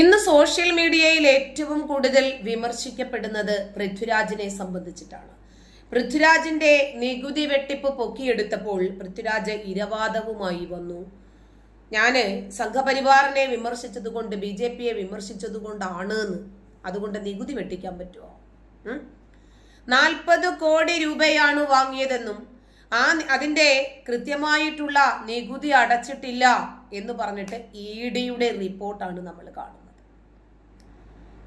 ഇന്ന് സോഷ്യൽ മീഡിയയിൽ ഏറ്റവും കൂടുതൽ വിമർശിക്കപ്പെടുന്നത് പൃഥ്വിരാജിനെ സംബന്ധിച്ചിട്ടാണ്. പൃഥ്വിരാജിന്റെ നികുതി വെട്ടിപ്പ് പൊക്കിയെടുത്തപ്പോൾ പൃഥ്വിരാജ് ഇരവാദവുമായി വന്നു. ഞാൻ സംഘപരിവാറിനെ വിമർശിച്ചതുകൊണ്ട് ബി ജെ പിയെ വിമർശിച്ചതുകൊണ്ടാണ് എന്ന് അതുകൊണ്ട് നികുതി വെട്ടിക്കാൻ പറ്റുമോ? നാൽപ്പത് കോടി രൂപയാണ് വാങ്ങിയതെന്നും ആ അതിന്റെ കൃത്യമായിട്ടുള്ള നികുതി അടച്ചിട്ടില്ല എന്ന് പറഞ്ഞിട്ട് ഇ ഡിയുടെ റിപ്പോർട്ടാണ് നമ്മൾ കാണുന്നത്.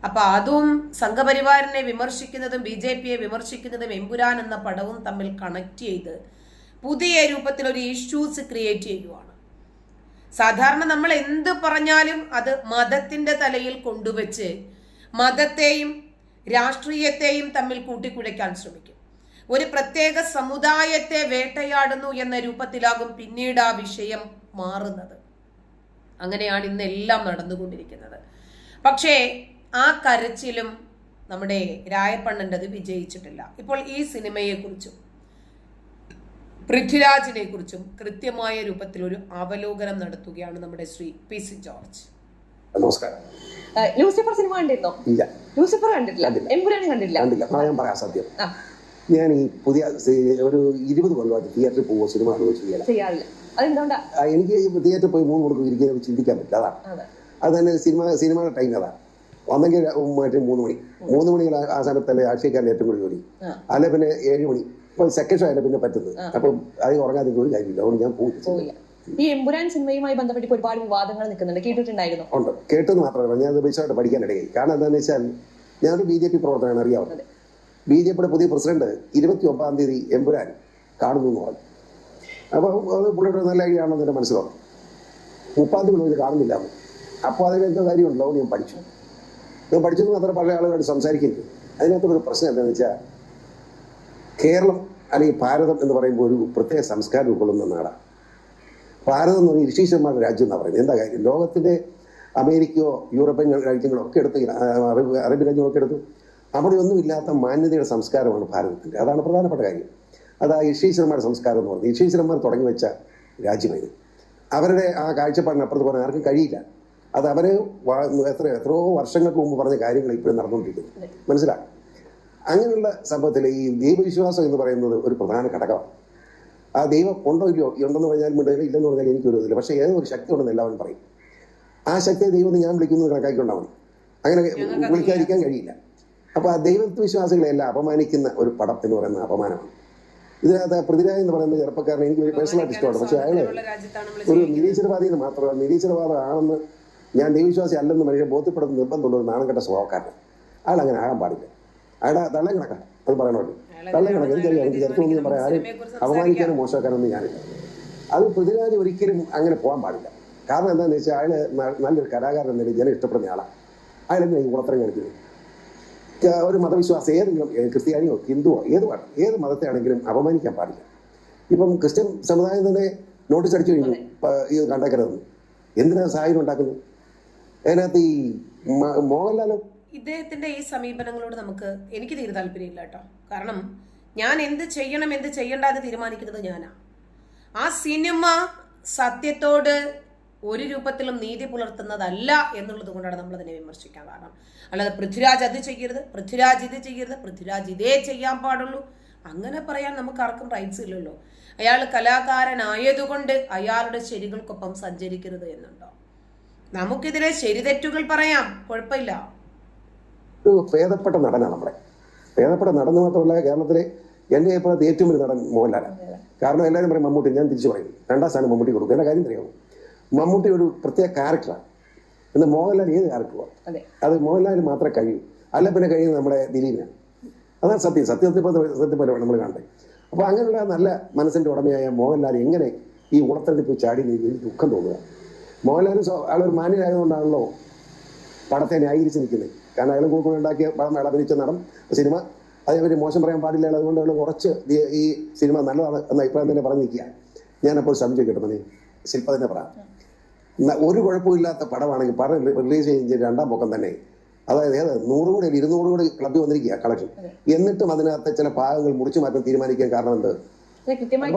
അപ്പൊ അതും സംഘപരിവാറിനെ വിമർശിക്കുന്നതും ബി ജെ പിയെ വിമർശിക്കുന്നതും എമ്പുരാൻ എന്ന പടവും തമ്മിൽ കണക്ട് ചെയ്ത് പുതിയ രൂപത്തിൽ ഒരു ഇഷ്യൂസ് ക്രിയേറ്റ് ചെയ്യുവാണ്. സാധാരണ നമ്മൾ എന്ത് പറഞ്ഞാലും അത് മതത്തിന്റെ തലയിൽ കൊണ്ടുവച്ച് മതത്തെയും രാഷ്ട്രീയത്തെയും തമ്മിൽ കൂട്ടിക്കുഴയ്ക്കാൻ ശ്രമിക്കും. ഒരു പ്രത്യേക സമുദായത്തെ വേട്ടയാടുന്നു എന്ന രൂപത്തിലാകും പിന്നീട് ആ വിഷയം മാറുന്നത്. അങ്ങനെയാണ് ഇന്നെല്ലാം നടന്നുകൊണ്ടിരിക്കുന്നത്. പക്ഷേ ആ കരച്ചിലും നമ്മുടെ രായപ്പണ്ണന്റെത് വിജയിച്ചിട്ടില്ല. ഇപ്പോൾ ഈ സിനിമയെക്കുറിച്ചും പൃഥ്വിരാജിനെ കുറിച്ചും കൃത്യമായ രൂപത്തിൽ ഒരു അവലോകനം നടത്തുകയാണ് നമ്മുടെ ശ്രീ പി സി ജോർജ്. നമസ്കാരം. ലൂസിഫർ സിനിമ കണ്ടിരുന്നോ? ഇല്ല. ലൂസിഫർ കണ്ടിട്ടില്ല. കണ്ടിട്ടില്ല. കണ്ടില്ല. കണ്ടില്ല ആ, ഞാൻ പറയാം സത്യം ഞാൻ ഈ പുതിയ ഒരു ഇരുപത് കൊല്ലമായിട്ട് തിയേറ്ററിൽ പോകുമ്പോൾ സിനിമ ചെയ്യാറില്ല. എനിക്ക് തിയേറ്ററിൽ പോയി മൂന്ന് കൊടുക്കും ഇരിക്കാൻ ചിന്തിക്കാൻ പറ്റില്ല. അതാണ് അതെ. അത് തന്നെ സിനിമ സിനിമയുടെ ടൈം അതാണ് ഒന്നെങ്കിൽ മറ്റേ മൂന്ന് മണി. മൂന്ന് മണി ആ സമയത്തല്ലേ ആഴ്ചക്കാരൻ ഏറ്റവും കൂടുതൽ ജോലി. അല്ലെ പിന്നെ ഏഴ് മണി. ഇപ്പൊ സെക്കൻഡ് ഷോ ആയാലും പിന്നെ പറ്റുന്നത്. അപ്പം അത് ഉറങ്ങാതെ ഒരു കാര്യമില്ല. അതുകൊണ്ട് ഞാൻ പോയി ഈ എമ്പുരാൻ സിനിമയുമായി ബന്ധപ്പെട്ട് ഒരുപാട് വിവാദങ്ങൾ നിൽക്കുന്നുണ്ട്. കേട്ടിട്ടുണ്ടായിരുന്നു? ഉണ്ട്. കേട്ടെന്ന് മാത്രമല്ല. ഞാൻ അത് വിശദമായിട്ട് പഠിക്കാനിടയായി കാരണം എന്താണെന്ന് വെച്ചാൽ ഞാനൊരു ബി ജെ പി പ്രവർത്തനമാണ് അറിയാവുന്നത്. ബി ജെ പിയുടെ പുതിയ പ്രസിഡന്റ് ഇരുപത്തി ഒമ്പതാം തീയതി എമ്പുരാൻ കാണുന്നു എന്ന് പറഞ്ഞു. അപ്പോൾ അത് പുള്ളിയുടെ നല്ല ഐഡിയ ആണെന്ന് എന്റെ മനസ്സിലാണ് മുപ്പാം തീയതി കാണുന്നില്ല. അപ്പൊ അപ്പോൾ അതിന് എന്തോ കാര്യമുണ്ടല്ലോ എന്ന് ഞാൻ പഠിച്ചു. ഞാൻ പഠിച്ചത് മാത്രം പല ആളുകളായിട്ട് സംസാരിക്കുന്നു അതിനകത്ത് ഒരു പ്രശ്നം എന്താണെന്ന് വെച്ചാൽ കേരളം അല്ലെങ്കിൽ ഭാരതം എന്ന് പറയുമ്പോൾ ഒരു പ്രത്യേക സംസ്കാരം ഉൾക്കൊള്ളുന്ന നാടാണ്. ഭാരതം എന്ന് പറഞ്ഞാൽ ഋഷീശ്വരന്മാരുടെ രാജ്യം എന്നാണ് പറയുന്നത്. എന്താ കാര്യം? ലോകത്തിന്റെ അമേരിക്കയോ യൂറോപ്യൻ രാജ്യങ്ങളോ ഒക്കെ എടുത്ത് അറബ് അറബ് രാജ്യങ്ങളൊക്കെ എടുത്തു. അവിടെ ഒന്നും ഇല്ലാത്ത മാന്യതയുടെ സംസ്കാരമാണ് ഭാരതത്തിന്റെ അതാണ് പ്രധാനപ്പെട്ട കാര്യം. അത് ആ ഋഷീശ്വരന്മാരുടെ സംസ്കാരം എന്ന് പറയുന്നത്. ഋഷീശ്വരന്മാർ തുടങ്ങി വെച്ച രാജ്യമായിരുന്നു അവരുടെ ആ കാഴ്ചപ്പാടിന് അപ്പുറത്ത് പോകാൻ ആർക്കും കഴിയില്ല. അത് അവർ എത്ര എത്രയോ വർഷങ്ങൾക്ക് മുമ്പ് പറഞ്ഞ കാര്യങ്ങൾ ഇപ്പോഴും നടന്നുകൊണ്ടിരിക്കുന്നു. മനസ്സിലാക്കും അങ്ങനെയുള്ള സംഭവത്തിൽ ഈ ദൈവവിശ്വാസം എന്ന് പറയുന്നത് ഒരു പ്രധാന ഘടകമാണ്. ആ ദൈവം ഉണ്ടോ ഇല്ലയോ? ഉണ്ടെന്ന് പറഞ്ഞാൽ മിണ്ടില്ല ഇല്ലെന്ന് പറഞ്ഞാൽ എനിക്ക് ഒരു ഇതില്ല. പക്ഷേ ഏതോ ഒരു ശക്തി ഉണ്ടെന്ന് എല്ലാവരും പറയും. ആ ശക്തിയെ ദൈവം ഞാൻ വിളിക്കുന്നത് കണക്കാക്കിക്കൊണ്ടാവണം അങ്ങനെ വിളിക്കാതിരിക്കാൻ കഴിയില്ല. അപ്പോൾ ആ ദൈവത്വ വിശ്വാസികളെ എല്ലാം അപമാനിക്കുന്ന ഒരു പടം എന്ന് പറയുന്ന അപമാനമാണ്. ഇതിനകത്ത് പ്രതിരായ എന്ന് പറയുന്ന ചെറുപ്പക്കാരനെ എനിക്ക് പേഴ്സണലായിട്ട് ഇഷ്ടമാണ്. പക്ഷെ അയാൾ ഒരു നിരീശ്വരവാദി എന്ന് മാത്രമല്ല നിരീശ്വരവാദം ആണെന്ന് ഞാൻ ദൈവവിശ്വാസി അല്ലെന്ന് മനുഷ്യൻ ബോധ്യപ്പെടുന്ന നിർബന്ധമുള്ള ഒരു നാണംകെട്ട സ്വഭാവക്കാരൻ അയാൾ അങ്ങനെ ആകാൻ പാടില്ല. അയാളെ തള്ളം കണക്കാം. അത് പറയണമല്ലോ. തള്ളം കണക്ക് എനിക്കറിയാം എനിക്ക് ഞാൻ പറയാം. ആരും അപമാനിക്കാനും മോശമാക്കാനൊന്നും ഞാനില്ല. അത് പൃഥ്വിരാജ് ഒരിക്കലും അങ്ങനെ പോകാൻ പാടില്ല. കാരണം എന്താണെന്ന് വെച്ചാൽ അയാൾ നല്ലൊരു കലാകാരൻ എന്ന ജനം ഇഷ്ടപ്പെടുന്ന ആളാണ് അയാളെന്തിനാ ഈ കുളത്തരം കാണിക്കുന്നത്? ഒരു മതവിശ്വാസം ഏതെങ്കിലും ക്രിസ്ത്യാനിയോ ഹിന്ദുവോ ഏത് ഏത് മതത്തെ ആണെങ്കിലും അപമാനിക്കാൻ പാടില്ല. ഇപ്പം ക്രിസ്ത്യൻ സമുദായം തന്നെ നോട്ടീസ് അടിച്ചു കഴിഞ്ഞു ഇത് കണ്ടേക്കരുതെന്ന്. എന്തിനാണ് സാഹചര്യം ഉണ്ടാക്കുന്നത്? അതിനകത്ത് ഈ മ- ഇദ്ദേഹത്തിന്റെ ഈ സമീപനങ്ങളോട് നമുക്ക് എനിക്ക് തീരെ താല്പര്യമില്ല കേട്ടോ. കാരണം ഞാൻ എന്ത് ചെയ്യണം എന്ത് ചെയ്യണ്ട എന്ന് തീരുമാനിക്കുന്നത് ഞാനാ. ആ സിനിമ സത്യത്തോട് ഒരു രൂപത്തിലും നീതി പുലർത്തുന്നതല്ല എന്നുള്ളത് കൊണ്ടാണ് നമ്മൾ അതിനെ വിമർശിക്കാൻ കാരണം. അല്ലാതെ പൃഥ്വിരാജ് അത് ചെയ്യരുത് പൃഥ്വിരാജ് ഇത് ചെയ്യരുത് പൃഥ്വിരാജ് ഇതേ ചെയ്യാൻ പാടുള്ളൂ. അങ്ങനെ പറയാൻ നമുക്ക് ആർക്കും റൈറ്റ്സ് ഇല്ലല്ലോ. അയാൾ കലാകാരനായതുകൊണ്ട് അയാളുടെ ശരികൾക്കൊപ്പം സഞ്ചരിക്കരുത് എന്നുണ്ടോ? നമുക്കിതിലെ ശരിതെറ്റുകൾ പറയാം. കുഴപ്പമില്ല. ഭേദപ്പെട്ട നടനാണ് നമ്മുടെ. ഭേദപ്പെട്ട നടൻ മാത്രമല്ല കേരളത്തിലെ എന്റെ അഭിപ്രായത്തിൽ ഏറ്റവും വലിയ നടൻ മോഹൻലാലാണ്. കാരണം എല്ലാവരും പറയും മമ്മൂട്ടി ഞാൻ തിരിച്ചു പറയും. രണ്ടാം സ്ഥാനം മമ്മൂട്ടി കൊടുക്കും. എന്റെ കാര്യം അറിയാമോ മമ്മൂട്ടി ഒരു പ്രത്യേക ക്യാരക്ടറാണ് എന്നാൽ മോഹൻലാൽ ഏത് ക്യാരക്ടറുമാണ് അതെ. മോഹൻലാലിന് മാത്രമേ കഴിയൂ. അല്ല പിന്നെ കഴിയുന്നത് നമ്മുടെ ദിലീപിനാണ്. അതാണ് സത്യം. സത്യത്തിൽ പോലെ സത്യം പോലെ നമ്മൾ കാണേ അപ്പോൾ അങ്ങനെയുള്ള നല്ല മനസ്സിന്റെ ഉടമയായ മോഹൻലാൽ എങ്ങനെ ഈ ഉളത്തരത്തിൽ പോയി ചാടി എനിക്ക് ദുഃഖം തോന്നുക മോഹൻലാൽ അയാൾ ഒരു മാന്യനായതുകൊണ്ടാണല്ലോ പടത്തെ ന്യായീകരിച്ച് നിൽക്കുന്നത് കാരണം അയാൾ കൂടുതൽ ഉണ്ടാക്കിയ പടം അയാൾ അഭിനയിച്ച നടൻ സിനിമ. അതേപറ്റി മോശം പറയാൻ പാടില്ല അതുകൊണ്ട് അയാൾ കുറച്ച് ഈ- സിനിമ നല്ലതാണ് എന്ന അഭിപ്രായം തന്നെ പറഞ്ഞു നിൽക്കുക ഞാനപ്പോൾ സംശയിക്കട്ടെ മണി ശില്പ തന്നെ പറയാം ന- ഒരു കുഴപ്പമില്ലാത്ത പടമാണെങ്കിൽ പടം റിലീസ് ചെയ്ത് രണ്ടാം പൊക്കം തന്നെ. അതായത് ഏത്? നൂറ് കൂടി ഇരുന്നൂറ് കൂടി ക്ലബ്ബിൽ വന്നിരിക്കുക കളക്ഷൻ എന്നിട്ടും അതിനകത്ത് ചില ഭാഗങ്ങൾ മുറിച്ചു മാറ്റാൻ തീരുമാനിക്കാൻ കാരണം എന്ത്?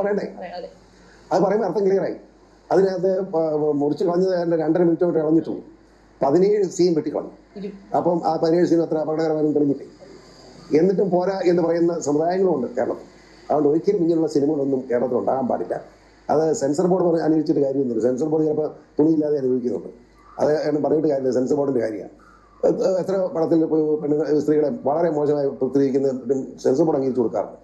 പറയണ്ടേ? അത് പറയുമ്പോൾ അർത്ഥം ക്ലിയറായി അതിനകത്ത് മുറിച്ചു കളഞ്ഞത് രണ്ടര മിനിറ്റ് കൊണ്ട് ഇളഞ്ഞിട്ടുള്ളൂ പതിനേഴ് സീൻ വെട്ടിക്കളഞ്ഞു. അപ്പം ആ പതിനേഴ് സീൻ അത്ര അപകടകരമായിരുന്നു തെളിഞ്ഞിട്ട് എന്നിട്ടും പോരാ എന്ന് പറയുന്ന സമുദായങ്ങളുണ്ട് കേരളത്തിൽ. അതുകൊണ്ട് ഒരിക്കലും ഇങ്ങനെയുള്ള സിനിമകളൊന്നും കേരളത്തിൽ ഉണ്ടാകാൻ പാടില്ല. അത് സെൻസർ ബോർഡ് പറഞ്ഞ് അനുവദിച്ചിട്ട് കാര്യമൊന്നുമില്ല. സെൻസർ ബോർഡ് ചിലപ്പോൾ തുണിയില്ലാതെ അനുഭവിക്കുന്നുണ്ട്. അത് പറഞ്ഞിട്ട് കാര്യമില്ല. സെൻസർ ബോർഡിന്റെ കാര്യമാണ്. എത്ര- എത്ര പടത്തിൽ പെണ്ണുങ്ങൾ സ്ത്രീകളെ വളരെ മോശമായി പ്രത്യേകിക്കുന്ന സെൻസർ ബോർഡ് അംഗീകരിച്ചു കൊടുക്കാറുണ്ട്.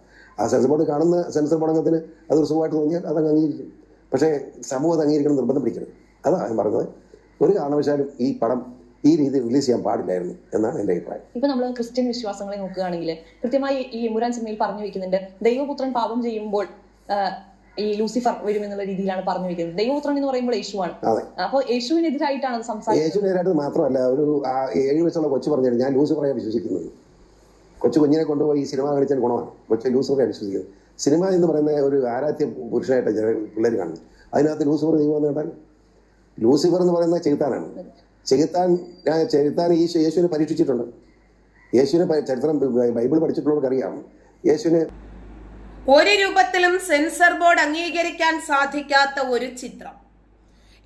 ആ സെൻസർ ബോർഡ് കാണുന്ന സെൻസർ ബോർഡ് അംഗത്തിന് അതൊരു സുഖമായിട്ട് തോന്നിയാൽ അത് അംഗീകരിക്കും. പക്ഷേ സമൂഹം അത് അംഗീകരിക്കണം നിർബന്ധം പിടിക്കരുത്. അതാണ് ഞാൻ പറഞ്ഞത്. ഒരു കാരണവശാലും ഈ പടം ഈ രീതിയിൽ റിലീസ് ചെയ്യാൻ പാടില്ലായിരുന്നു എന്നാണ് എന്റെ അഭിപ്രായം. ഇപ്പൊ നമ്മൾ ക്രിസ്ത്യൻ വിശ്വാസങ്ങളെ നോക്കുകയാണെങ്കിൽ കൃത്യമായി ഈ ഇമുരാൻ സിനിമയിൽ പറഞ്ഞു വെക്കുന്നുണ്ട് ദൈവപുത്രൻ പാപം ചെയ്യുമ്പോൾ ഈ ലൂസിഫർ വരും എന്നുള്ള രീതിയിലാണ് പറഞ്ഞു വെക്കുന്നത്. ദൈവപുത്രൻ എന്ന് പറയുമ്പോൾ യേശുവാണ്. അപ്പോൾ യേശുവിനെതിരായിട്ടാണ് സംസാരിക്കുന്നത്. യേശുവിനെതിരായിട്ട് മാത്രമല്ല ഒരു ഏഴ് വയസ്സുള്ള കൊച്ചു പറഞ്ഞു ഞാൻ ലൂസിഫറെ വിശ്വസിക്കുന്നത്. കൊച്ചു കുഞ്ഞിനെ കൊണ്ടുപോയി ഈ സിനിമ കാണിച്ചാൽ ഗുണമാണ്. കൊച്ചു ലൂസിഫറെ വിശ്വസിക്കുന്നത്. സിനിമ എന്ന് പറയുന്ന ഒരു ആരാധ്യ പുരുഷനായിട്ട് പിള്ളേർ കാണുന്നു അതിനകത്ത് ലൂസിഫർ ദൈവം എന്ന് കേട്ടാൽ ലൂസിഫർ എന്ന് പറയുന്ന ചെകുത്താനാണ്. ചെകുത്താൻ ചെകുത്താൻ ഈശോ യേശുവിനെ പരീക്ഷിച്ചിട്ടുണ്ട്. യേശുവിനെ ചരിത്രം ബൈബിൾ പഠിച്ചിട്ടുള്ളവർക്ക് അറിയാം യേശുവിനെ ഒരു രൂപത്തിലും സെൻസർ ബോർഡ് അംഗീകരിക്കാൻ സാധിക്കാത്ത ഒരു ചിത്രം.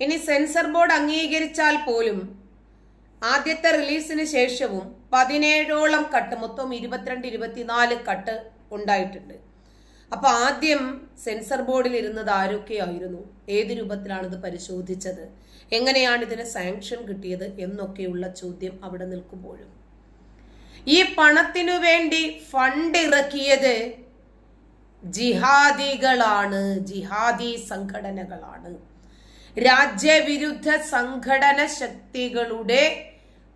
ഇനി സെൻസർ ബോർഡ് അംഗീകരിച്ചാൽ പോലും ആദ്യത്തെ റിലീസിന് ശേഷവും പതിനേഴോളം കട്ട് മൊത്തം ഇരുപത്തിരണ്ട് ഇരുപത്തിനാല് കട്ട് ഉണ്ടായിട്ടുണ്ട്. അപ്പൊ ആദ്യം സെൻസർ ബോർഡിൽ ഇരുന്നത് ആരൊക്കെയായിരുന്നു ഏത് രൂപത്തിലാണ് ഇത് പരിശോധിച്ചത്? എങ്ങനെയാണ് ഇതിന് സാങ്ഷൻ കിട്ടിയത് എന്നൊക്കെയുള്ള ചോദ്യം അവിടെ നിൽക്കുമ്പോഴും. ഈ പണത്തിനു വേണ്ടി ഫണ്ട് ഇറക്കിയത് ജിഹാദികളാണ്. ജിഹാദി സംഘടനകളാണ്. രാജ്യവിരുദ്ധ സംഘടന ശക്തികളുടെ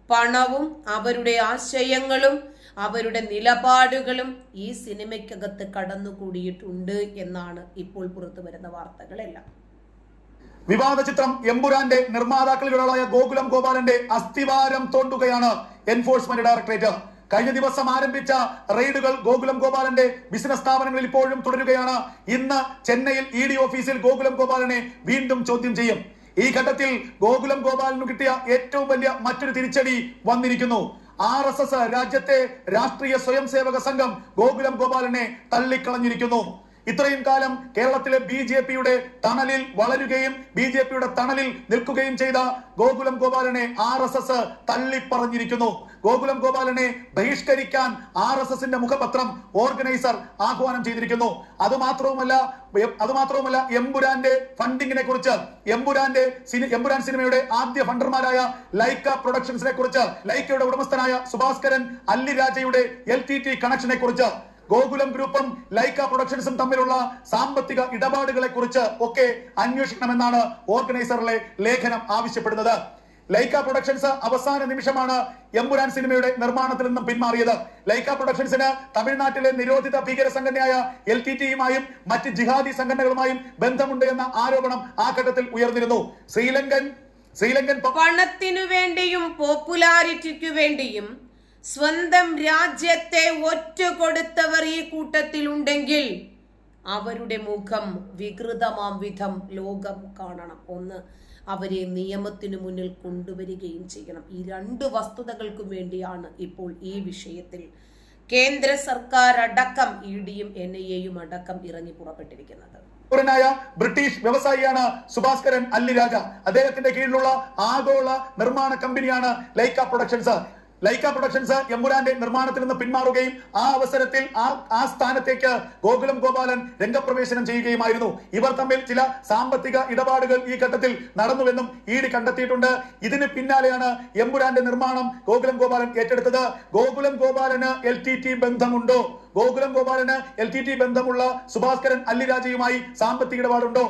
പണവും അവരുടെ ആശയങ്ങളും അവരുടെ നിലപാടുകളും ഈ സിനിമയ്ക്കകത്ത് കടന്നുകൂടിയിട്ടുണ്ട് എന്നാണ് ഇപ്പോൾ പുറത്തു വരുന്ന വാർത്തകളെല്ലാം. വിവാദ ചിത്രം എമ്പുരാന്റെ നിർമ്മാതാക്കളിൽ ഒരാളായ ഗോകുലം ഗോപാലന്റെ അസ്ഥിവാരം തോണ്ടുകയാണ് എൻഫോഴ്സ്മെന്റ് ഡയറക്ടറേറ്റ് കഴിഞ്ഞ ദിവസം ആരംഭിച്ച റെയ്ഡുകൾ ഗോകുലം ഗോപാലന്റെ ബിസിനസ് സ്ഥാപനങ്ങളിൽ ഇപ്പോഴും തുടരുകയാണ്. ഇന്ന് ചെന്നൈയിൽ ഇ ഡി ഓഫീസിൽ ഗോകുലം ഗോപാലനെ വീണ്ടും ചോദ്യം ചെയ്യും. ഈ ഘട്ടത്തിൽ ഗോകുലം ഗോപാലിന് കിട്ടിയ ഏറ്റവും വലിയ മറ്റൊരു തിരിച്ചടി വന്നിരിക്കുന്നു. ആർ എസ് എസ് രാജ്യത്തെ രാഷ്ട്രീയ സ്വയം സേവക സംഘം ഗോകുലം ഗോപാലനെ തള്ളിക്കളഞ്ഞിരിക്കുന്നു. ഇത്രയും കാലം കേരളത്തിലെ ബി ജെ പിയുടെ തണലിൽ വളരുകയും ബി ജെ പിയുടെ തണലിൽ നിൽക്കുകയും ചെയ്ത ഗോകുലം ഗോപാലനെ ആർ എസ് എസ് തള്ളിപ്പറഞ്ഞിരിക്കുന്നു. ഗോകുലം ഗോപാലനെ ബഹിഷ്കരിക്കാൻ ആർ എസ് എസിന്റെ മുഖപത്രം ഓർഗനൈസർ ആഹ്വാനം ചെയ്തിരിക്കുന്നു. അത് മാത്രവുമല്ല അത് മാത്രവുമല്ല എംപുരാന്റെ ഫണ്ടിങ്ങിനെ കുറിച്ച് എംപുരാന്റെ എംപുരാൻ സിനിമയുടെ ആദ്യ ഫണ്ടർമാരായ ലൈക്ക പ്രൊഡക്ഷൻസിനെ കുറിച്ച് ലൈക്കയുടെ ഉടമസ്ഥനായ സുഭാസ്കരൻ അല്ലിരാജയുടെ എൽ ടി ടി കണക്ഷനെ കുറിച്ച് ഗോകുലം ഗ്രൂപ്പും ലൈക്ക പ്രൊഡക്ഷൻസും തമ്മിലുള്ള സാമ്പത്തിക ഇടപാടുകളെ കുറിച്ച് ഒക്കെ അന്വേഷിക്കണമെന്നാണ് ഓർഗനൈസറിലെ ലേഖനം ആവശ്യപ്പെടുന്നത്. ലൈക്ക പ്രൊഡക്ഷൻസ് അവസാന നിമിഷമാണ് എമ്പുരാൻ സിനിമയുടെ നിർമ്മാണത്തിൽ നിന്നും പിന്മാറിയത്. ലൈക്ക പ്രൊഡക്ഷൻസിന് തമിഴ്നാട്ടിലെ നിരോധിത ഭീകര സംഘടനയായ എൽ ടി ടിയുമായും മറ്റ് ജിഹാദി സംഘടനകളുമായും ബന്ധമുണ്ട് എന്ന ആരോപണം ആ ഘട്ടത്തിൽ ഉയർന്നിരുന്നു. ശ്രീലങ്കൻ ശ്രീലങ്കൻ പണത്തിനു വേണ്ടിയും പോപ്പുലാരിറ്റിക്കു വേണ്ടിയും സ്വന്തം രാജ്യത്തെ ഒറ്റ കൊടുത്തവർ ഈ കൂട്ടത്തിലുണ്ടെങ്കിൽ അവരുടെ മുഖം വികൃതമാം വിധം ലോകം കാണണം. ഒന്ന് അവരെ നിയമത്തിനു മുന്നിൽ കൊണ്ടുവരികയും ചെയ്യണം. ഈ രണ്ട് വസ്തുതകൾക്കും വേണ്ടിയാണ് ഇപ്പോൾ ഈ വിഷയത്തിൽ കേന്ദ്ര സർക്കാർ അടക്കം ഇ ഡിയും എൻ ഐ എയും അടക്കം ഇറങ്ങി പുറപ്പെട്ടിരിക്കുന്നത്. ബ്രിട്ടീഷ് വ്യവസായിയാണ് സുഭാസ്കരൻ അല്ലിരാജ. അദ്ദേഹത്തിന്റെ കീഴിലുള്ള ആഗോള നിർമ്മാണ കമ്പനിയാണ് ലൈക്ക പ്രൊഡക്ഷൻസ്. ലൈക്ക പ്രൊഡക്ഷൻസ് എമ്പുരാന്റെ നിർമ്മാണത്തിൽ നിന്ന് പിന്മാറുകയും ആ അവസരത്തിൽ ആ ആ സ്ഥാനത്തേക്ക് ഗോകുലം ഗോപാലൻ രംഗപ്രവേശനം ചെയ്യുകയുമായിരുന്നു. ഇവർ തമ്മിൽ ചില സാമ്പത്തിക ഇടപാടുകൾ ഈ ഘട്ടത്തിൽ നടന്നുവെന്നും ഈട് കണ്ടെത്തിയിട്ടുണ്ട്. ഇതിന് പിന്നാലെയാണ് എമ്പുരാന്റെ നിർമ്മാണം ഗോകുലം ഗോപാലൻ ഏറ്റെടുത്തത്. ഗോകുലം ഗോപാലന് എൽ ബന്ധമുണ്ടോ? ഗോകുലം ഗോപാലന് എൽ ടി ടി ബന്ധമുള്ള സുഭാസ്കരൻ അല്ലിരാജയുമായി സാമ്പത്തിക ഇടപാടുണ്ടോ?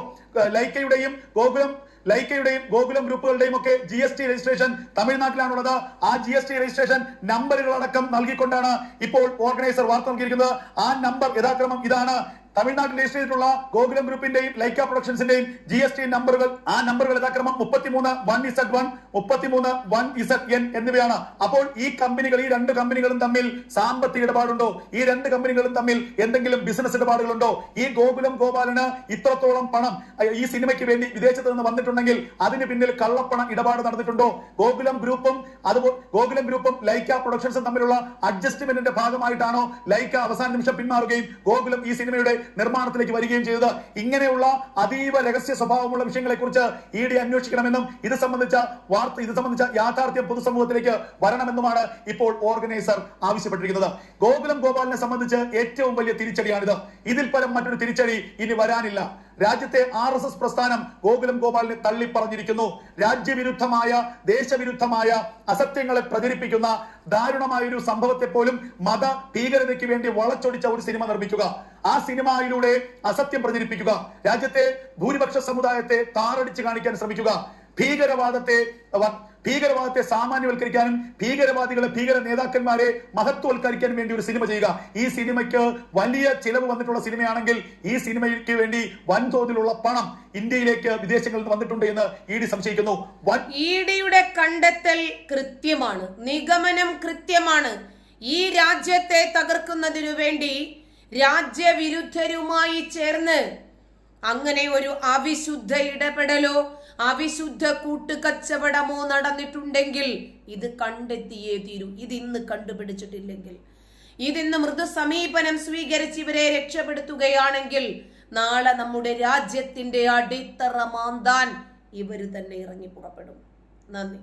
ലൈക്കയുടെയും ഗോകുലം ലൈക്കയുടെയും ഗോകുലം ഗ്രൂപ്പുകളുടെയും ഒക്കെ ജി എസ് ടി രജിസ്ട്രേഷൻ തമിഴ്നാട്ടിലാണുള്ളത്. ആ ജി എസ് ടി രജിസ്ട്രേഷൻ നമ്പറുകൾ അടക്കം നൽകിക്കൊണ്ടാണ് ഇപ്പോൾ ഓർഗനൈസർ വാർത്ത നൽകിയിരിക്കുന്നത്. ആ നമ്പർ യഥാക്രമം ഇതാണ്. തമിഴ്നാട്ടിൽ രജിസ്റ്റർ ചെയ്തിട്ടുള്ള ഗോകുലം ഗ്രൂപ്പിന്റെയും ലൈക്ക പ്രൊഡക്ഷൻസിന്റെയും ജി എസ് ടി നമ്പറുകൾ ആ നമ്പറുകൾ യഥാക്രമം മുപ്പത്തിമൂന്ന് വൺ ഇസഡ് വൺ മുപ്പത്തിമൂന്ന് വൺ ഇസഡ് എൻ എന്നിവയാണ്. അപ്പോൾ ഈ കമ്പനികൾ ഈ രണ്ട് കമ്പനികളും തമ്മിൽ സാമ്പത്തിക ഇടപാടുണ്ടോ? ഈ രണ്ട് കമ്പനികളും തമ്മിൽ എന്തെങ്കിലും ബിസിനസ് ഇടപാടുകളുണ്ടോ? ഈ ഗോകുലം ഗോപാലന് ഇത്രത്തോളം പണം ഈ സിനിമയ്ക്ക് വേണ്ടി വിദേശത്ത് നിന്ന് വന്നിട്ടുണ്ടെങ്കിൽ അതിന് പിന്നിൽ കള്ളപ്പണം ഇടപാട് നടന്നിട്ടുണ്ടോ? ഗോകുലം ഗ്രൂപ്പും അതുപോലെ ഗോകുലം ഗ്രൂപ്പും ലൈക്ക പ്രൊഡക്ഷൻസും തമ്മിലുള്ള അഡ്ജസ്റ്റ്മെന്റിന്റെ ഭാഗമായിട്ടാണോ ലൈക്ക അവസാന നിമിഷം പിന്മാറുകയും ഗോകുലം ഈ സിനിമയുടെ നിർമ്മാണത്തിലേക്ക് വരികയും ചെയ്തത് ഇങ്ങനെയുള്ള അതീവ രഹസ്യ സ്വഭാവമുള്ള വിഷയങ്ങളെ കുറിച്ച് ഇ ഡി അന്വേഷിക്കണമെന്നും ഇത് സംബന്ധിച്ച വാർത്ത ഇത് സംബന്ധിച്ച യാഥാർത്ഥ്യം പൊതുസമൂഹത്തിലേക്ക് വരണമെന്നുമാണ് ഇപ്പോൾ ഓർഗനൈസർ ആവശ്യപ്പെട്ടിരിക്കുന്നത്. ഗോകുലം ഗോപാലിനെ സംബന്ധിച്ച് ഏറ്റവും വലിയ തിരിച്ചടിയാണിത്. ഇതിൽ പരം മറ്റൊരു തിരിച്ചടി ഇനി വരാനില്ല. രാജ്യത്തെ ആർ എസ് എസ് പ്രസ്ഥാനം ഗോകുലം ഗോപാലിനെ തള്ളിപ്പറഞ്ഞിരിക്കുന്നു. രാജ്യവിരുദ്ധമായ ദേശവിരുദ്ധമായ അസത്യങ്ങളെ പ്രചരിപ്പിക്കുന്ന ദാരുണമായ ഒരു സംഭവത്തെ പോലും മത ഭീകരതയ്ക്ക് വേണ്ടി വളച്ചൊടിച്ച ഒരു സിനിമ നിർമ്മിക്കുക. ആ സിനിമയിലൂടെ അസത്യം പ്രചരിപ്പിക്കുക. രാജ്യത്തെ ഭൂരിപക്ഷ സമുദായത്തെ താറടിച്ച് കാണിക്കാൻ ശ്രമിക്കുക. ഭീകരവാദത്തെ ഭീകരവാദത്തെ സാമാന്യവൽക്കരിക്കാനും ഭീകരവാദികളെ ഭീകര നേതാക്കന്മാരെ മഹത്വവൽക്കരിക്കാനും വേണ്ടി ഒരു സിനിമ ചെയ്യുക. ഈ സിനിമയ്ക്ക് വലിയ ചിലവ് വന്നിട്ടുള്ള സിനിമയാണെങ്കിൽ ഈ സിനിമയ്ക്ക് വേണ്ടി വൻതോതിലുള്ള പണം ഇന്ത്യയിലേക്ക് വിദേശങ്ങളിൽ നിന്ന് വന്നിട്ടുണ്ട് എന്ന് ഇ ഡി സംശയിക്കുന്നു. ഇഡിയുടെ കണ്ടെത്തൽ കൃത്യമാണ്. നിഗമനം കൃത്യമാണ്. ഈ രാജ്യത്തെ തകർക്കുന്നതിനു വേണ്ടി രാജ്യവിരുദ്ധരുമായി ചേർന്ന് അങ്ങനെ ഒരു അവിശുദ്ധ ഇടപെടലോ അവിശുദ്ധ കൂട്ടുകച്ചവടമോ നടന്നിട്ടുണ്ടെങ്കിൽ ഇത് കണ്ടെത്തിയേ തീരൂ. ഇത് ഇന്ന് കണ്ടുപിടിച്ചിട്ടില്ലെങ്കിൽ. ഇതിന്ന് മൃദു സമീപനം സ്വീകരിച്ച് ഇവരെ രക്ഷപ്പെടുത്തുകയാണെങ്കിൽ നാളെ നമ്മുടെ രാജ്യത്തിന്റെ അടിത്തറ മാന്താൻ ഇവർ തന്നെ ഇറങ്ങി പുറപ്പെടും. നന്ദി.